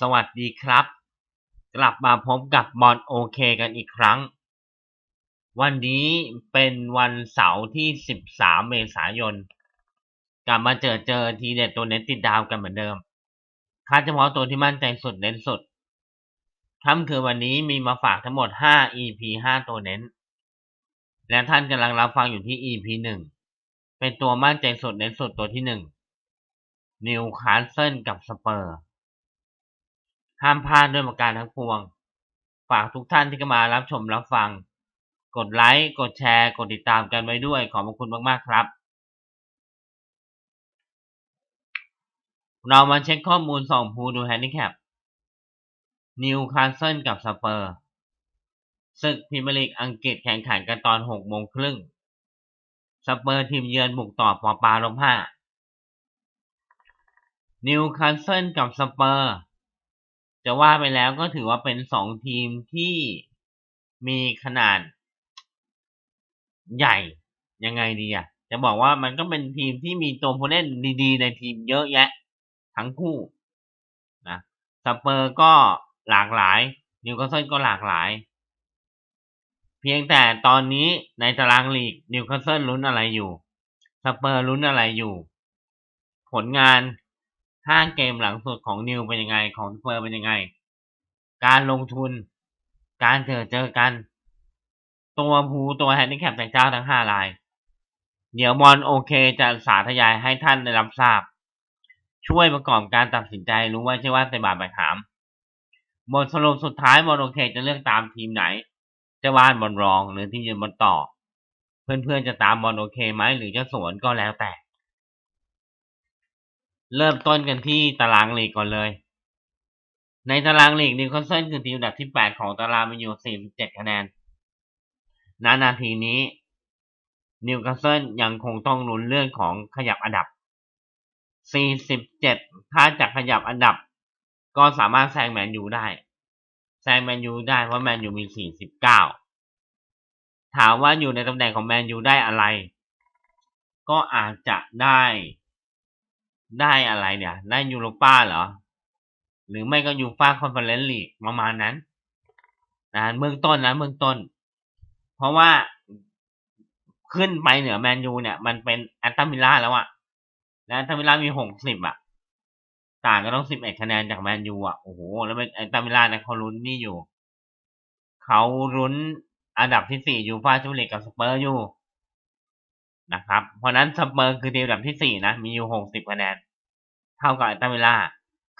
สวัสดีครับ กลับมาพบกับบอลโอเคกันอีกครั้ง วันนี้เป็นวันเสาร์ที่ 13 เมษายน กลับมาเจอเจอทีเด็ดตัวเน็ตติดดาวกันเหมือนเดิม คัดเฉพาะตัวที่มั่นใจสุดเน้นสุดค่ำคืนวันนี้มีมาฝากทั้งหมด 5 EP 5 ตัวเน้น และท่านกำลังรับฟังอยู่ที่ EP 1 เป็นตัวมั่นใจสุดเน้นสุดตัวที่ 1 นิวคาสเซิลกับสเปอร์ ห้ามพลาดด้วยประการทั้งปวง ฝากทุกท่านที่เข้ามารับชมรับฟัง กดไลค์ กดแชร์ กดติดตามกันไว้ด้วย ขอบพระคุณมาก ๆ ครับ เรามาเช็คข้อมูลสองภูดูแฮนดิแคป นิวคาสเซิลกับสเปอร์ศึกพรีเมียร์ลีกอังกฤษแข่งขันกันตอน6โมงครึ่งสเปอร์ทีมเยือนบุกต่อปอปาลบห้านิวคาสเซิลกับสเปอร์ จะว่าไปแล้วก็ถือว่าเป็นสองทีมที่มีขนาดใหญ่ยังไงดีอะ จะบอกว่ามันก็เป็นทีมที่มีตัวผู้เล่นดีๆ ในทีมเยอะแยะ ทั้งคู่นะสเปอร์ก็หลากหลายนิวคาสเซิลก็หลากหลาย เพียงแต่ตอนนี้ในตารางลีกนิวคาสเซิลลุ้นอะไรอยู่สเปอร์ลุ้นอะไรอยู่ ผลงาน ห้าเกมหลังสุดของนิวเป็นยังไงของสเปอร์เป็นยังไง การลงทุน การเจอเจอกัน ตัวภูตัวแฮนดิแคปจากเจ้าทั้งห้าราย เดี๋ยวบอลโอเคจะสาธยายให้ท่านได้รับทราบ ช่วยประกอบการตัดสินใจรู้ว่าใช่ว่าใส่บาทไปถามบทสรุปสุดท้ายบอลโอเคจะเลือกตามทีมไหน จะว่านบอลรองหรือที่ยืนบอลต่อ เพื่อนๆจะตามบอลโอเคไหมหรือจะสวนก็แล้วแต่ เริ่มต้นกันที่ตารางลีกก่อนเลย ในตารางลีกนิวคาสเซิลคือทีมอันดับที่ 8 ของตารางมีอยู่ 47 คะแนนณนาทีนี้นิวคาสเซิลยังคงต้องลุ้นเรื่องของขยับอันดับ 47 ถ้าจะขยับอันดับ ก็สามารถแซงแมนยูได้ แซงแมนยูได้เพราะแมนยูมี 49 ถามว่าอยู่ในตำแหน่งของแมนยูได้อะไร ก็อาจจะได้ ได้อะไรเนี่ย ได้ยูโรป้าเหรอ หรือไม่ก็ยูฟ่าคอนเฟอเรนซ์ลีกประมาณนั้นนะเบื้องต้นนะเบื้องต้น เพราะว่าขึ้นไปเหนือแมนยูเนี่ย มันเป็นแอตตามิล่าแล้วอะและแอตตามิล่ามีหกสิบอะต่างก็ต้องสิบเอ็ดคะแนนจากแมนยูอะโอ้โห แล้วเป็นแอตตามิล่าเนี่ยเขาลุ้นนี่อยู่ เขาลุ้นอันดับที่สี่ยูฟ่าแชมเปี้ยนลีกกับสเปอร์อยู่นะครับ เพราะนั้นสเปอร์คือทีมอันดับที่สี่นะ มีอยู่หกสิบคะแนน เท่ากับแอตตามิล่า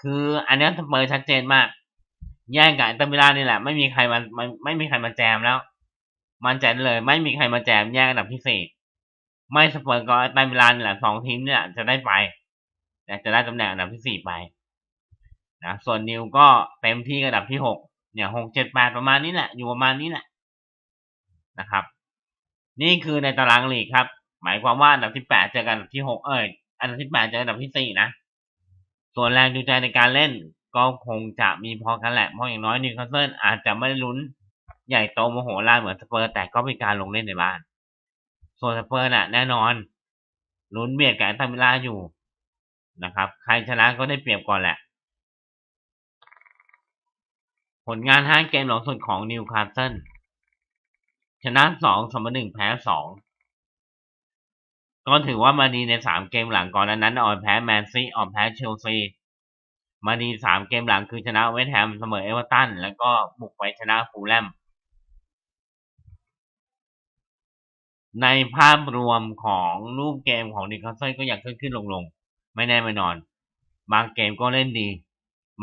คืออันนี้สเปอร์ชัดเจนมาก แย่งกับแอตตามิล่านี่แหละ ไม่มีใครมันไม่ไม่มีใครมาแจมแล้ว มันใจเลย ไม่มีใครมาแจมแย่งอันดับที่สี่ไม่สเปอร์ก็แอตตามิล่านี่แหละสองทีมเนี่ยจะได้ไปจะได้ตำแหน่งอันดับที่สี่ไปนะส่วนนิวก็เต็มที่อันดับที่หกเนี่ยหกเจ็ดแปดประมาณนี้แหละ อยู่ประมาณนี้แหละนะครับ นี่คือในตารางลีกครับ หมายความว่าอันดับที่แปดเจอกันอันดับที่หกเอ้ยอันดับที่แปดเจอกับอันดับที่สี่นะ ส่วนแรงจูงใจในการเล่นก็คงจะมีพอกันแหละเพราะอย่างน้อยนิวคาสเซิลอาจจะไม่ได้ลุ้นใหญ่โตโมโหลานเหมือนสเปอร์แต่ก็เป็นการลงเล่นในบ้าน ส่วนสเปอร์น่ะแน่นอนลุ้นเบียดกับแอตตามิลาอยู่นะครับ ใครชนะก็ได้เปรียบก่อนแหละ ผลงานห้าเกมหลังสุดของนิวคาสเซิลชนะสองเสมอหนึ่งแพ้สอง ก็ถือว่ามาดีในสามเกมหลังก่อนนั้นอ่อนแพ้แมนซีอ่อนแพ้เชลซีมาดีสามเกมหลังคือชนะเวสต์แฮมเสมอเอเวอร์ตันแล้วก็บุกไปชนะฟูลแลมในภาพรวมของรูปเกมของนิคาสเซิลก็ยังขึ้นขึ้นลงลงไม่แน่ไม่นอน บางเกมก็เล่นดี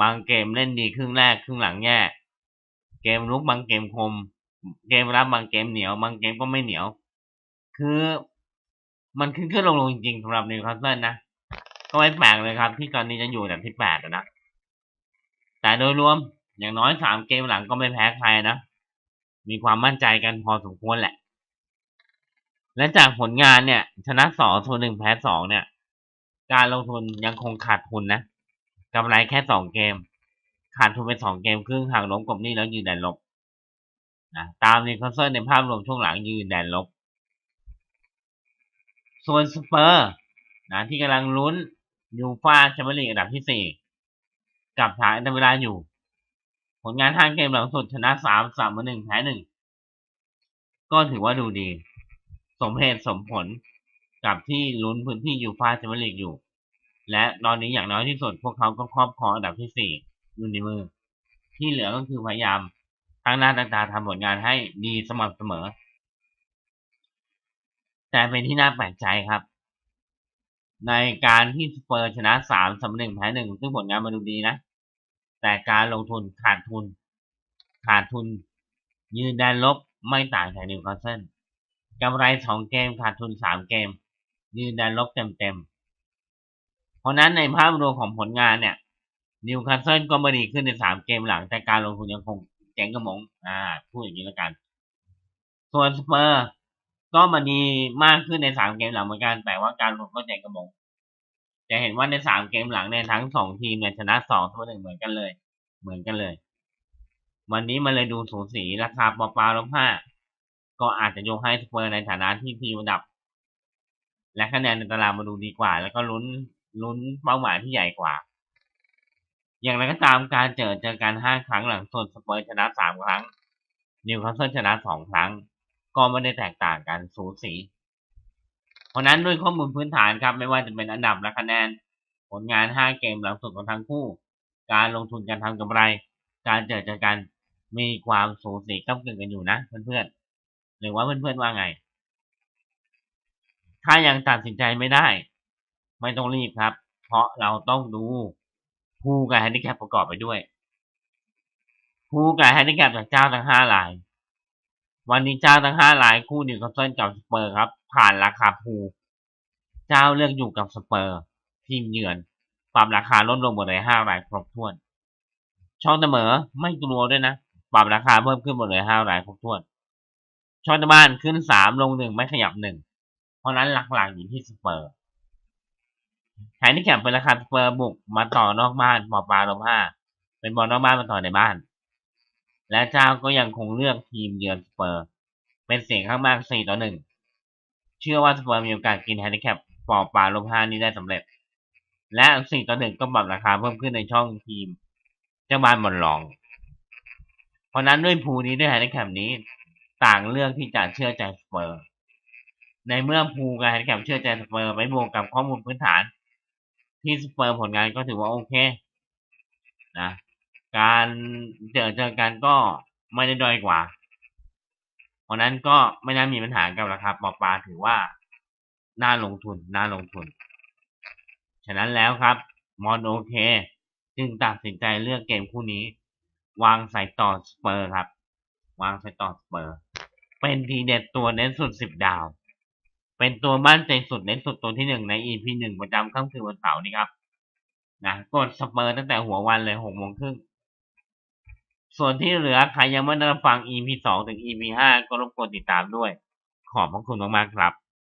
บางเกมเล่นดีครึ่งแรกครึ่งหลังแย่เกมรุกบางเกมคม เกมรับบางเกมเหนียว บางเกมก็ไม่เหนียว คือ มันขึ้นขึ้นลงลงจริงๆสำหรับนิวคาสเซิลนะก็ไม่แปลกเลยครับ ที่ตอนนี้จะอยู่อันดับที่แปดนะ แต่โดยรวมอย่างน้อยสามเกมหลังก็ไม่แพ้ใครนะ มีความมั่นใจกันพอสมควรแหละ และจากผลงานเนี่ย ชนะสองทุนหนึ่งแพ้สองเนี่ย การลงทุนยังคงขาดทุนนะกำไรแค่สองเกม ขาดทุนไปสองเกมครึ่งหากล้มกบนี่แล้วยืนแดนลบนะตามนิวคาสเซิลในภาพรวมช่วงหลังยืนแดนลบ ส่วนสเปอร์นะที่กำลังลุ้นยูฟ่าแชมเปี้ยนลีกอันดับที่สี่กับทาอินเตอร์มิลาอยู่ ผลงานห้าเกมหลังสุดชนะสามสามหนึ่งแพ้หนึ่งก็ถือว่าดูดี สมเหตุสมผลกับที่ลุ้นพื้นที่ยูฟ่าแชมเปี้ยนลีกอยู่ และตอนนี้อย่างน้อยที่สุดพวกเขาก็ครอบครองอันดับที่สี่อยู่ในมือ ที่เหลือก็คือพยายามตั้งหน้าตั้งตาทำผลงานให้ดีสม่ำเสมอ แต่เป็นที่น่าแปลกใจครับ ในการที่สเปอร์ชนะสามสำหนึ่งแพ้หนึ่งซึ่งผลงานมาดูดีนะ แต่การลงทุนขาดทุน ขาดทุน ยืนแดนลบไม่ต่างจากนิวคาสเซิลกำไรสองเกมขาดทุนสามเกม ยืนแดนลบเต็มๆ เพราะนั้นในภาพรวมของผลงานเนี่ยนิวคาสเซิลก็ไม่ดีขึ้นในสามเกมหลัง แต่การลงทุนยังคงเจ๋งกระหมงอ่าพูดอย่างนี้แล้วกัน ส่วนสเปอร์ ก็มาดีมากขึ้นในสามเกมหลังเหมือนกัน แต่ว่าการลงก็เจ๋งกระหมงจะเห็นว่าในสามเกมหลังเนี่ยทั้งสองทีมเนี่ยชนะสองเสมอหนึ่งเหมือนกันเลย เหมือนกันเลย วันนี้มันเลยดูสูสีราคาปอปาลบห้าก็อาจจะยกให้สเปอร์ในฐานะที่ทีมอันดับ และคะแนนในตารางมาดูดีกว่า แล้วก็ลุ้นลุ้นเป้าหมายที่ใหญ่กว่า อย่างไรก็ตามการเจอเจอกันห้าครั้งหลังส่วนสเปอร์ชนะสามครั้งนิวคาสเซิลชนะสองครั้ง ก็ไม่ได้แตกต่างกันสูสี เพราะนั้นด้วยข้อมูลพื้นฐานครับ ไม่ว่าจะเป็นอันดับและคะแนน ผลงานห้าเกมหลังสุดของทั้งคู่ การลงทุนการทำกำไร การเจอเจอกันมีความสูสีก้ากึ่งกันอยู่นะเพื่อนๆหรือว่าเพื่อนๆว่าไง ถ้ายังตัดสินใจไม่ได้ ไม่ต้องรีบครับ เพราะเราต้องดูผู้กับแฮนดิแคปประกอบไปด้วยผู้กับแฮนดิแคปจากเจ้าทั้งห้าราย วันนี้เจ้าทั้งห้ารายคู่นิวคาสเซิลกับสเปอร์ครับ ผ่านราคาภูเจ้าเลือกอยู่กับสเปอร์ ทีมเยือน ปรับราคาลดลงหมดเลยห้ารายครบถ้วน ช่องเสมอไม่กลัวด้วยนะปรับราคาเพิ่มขึ้นหมดเลยห้ารายครบถ้วน ช่องตะบ้านขึ้นสามลงหนึ่งไม่ขยับหนึ่งเพราะนั้นหลักๆอยู่ที่สเปอร์แทนที่แข่งเป็นราคาสเปอร์บุกมาต่อนอกบ้านปอปาลบห้าเป็นบอลนอกบ้านมาต่อในบ้าน และเจ้าก็ยังคงเลือกทีมเยือนสเปอร์ เป็นเสียงข้างมากสี่ต่อหนึ่งเชื่อว่าสเปอร์มีโอกาสกินแฮนดิแคปปอปาลบห้านี้ได้สำเร็จ และสี่ต่อหนึ่งก็ปรับราคาเพิ่มขึ้นในช่องทีม เจ้าบ้านบอลลอง เพราะนั้นด้วยภูนี้ด้วยแฮนดิแคปนี้ ต่างเลือกที่จะเชื่อใจสเปอร์ ในเมื่อภูกับแฮนดิแคปเชื่อใจสเปอร์ไปบวกกับข้อมูลพื้นฐาน ที่สเปอร์ผลงานก็ถือว่าโอเคนะ การเจอเจอกันก็ไม่ได้ด้อยกว่า เพราะนั้นก็ไม่น่ามีปัญหากับราคาปอปลาถือว่าน่าลงทุนน่าลงทุน ฉะนั้นแล้วครับ มอนโอเค จึงตัดสินใจเลือกเกมคู่นี้ วางใส่ต่อสเปอร์ครับ วางใส่ต่อสเปอร์ เป็นทีเด็ดตัวเน้นสุดสิบดาว เป็นตัวมั่นใจสุดเน้นสุดตัวที่หนึ่งใน EP หนึ่งประจำค่ำคืนวันเสาร์นี้ครับนะกดสเปอร์ตั้งแต่หัววันเลยหกโมงครึ่ง ส่วนที่เหลือใครยังไม่ได้รับฟัง EP สองถึง EP ห้าก็รบกวนติดตามด้วย ขอบพระคุณมากๆครับ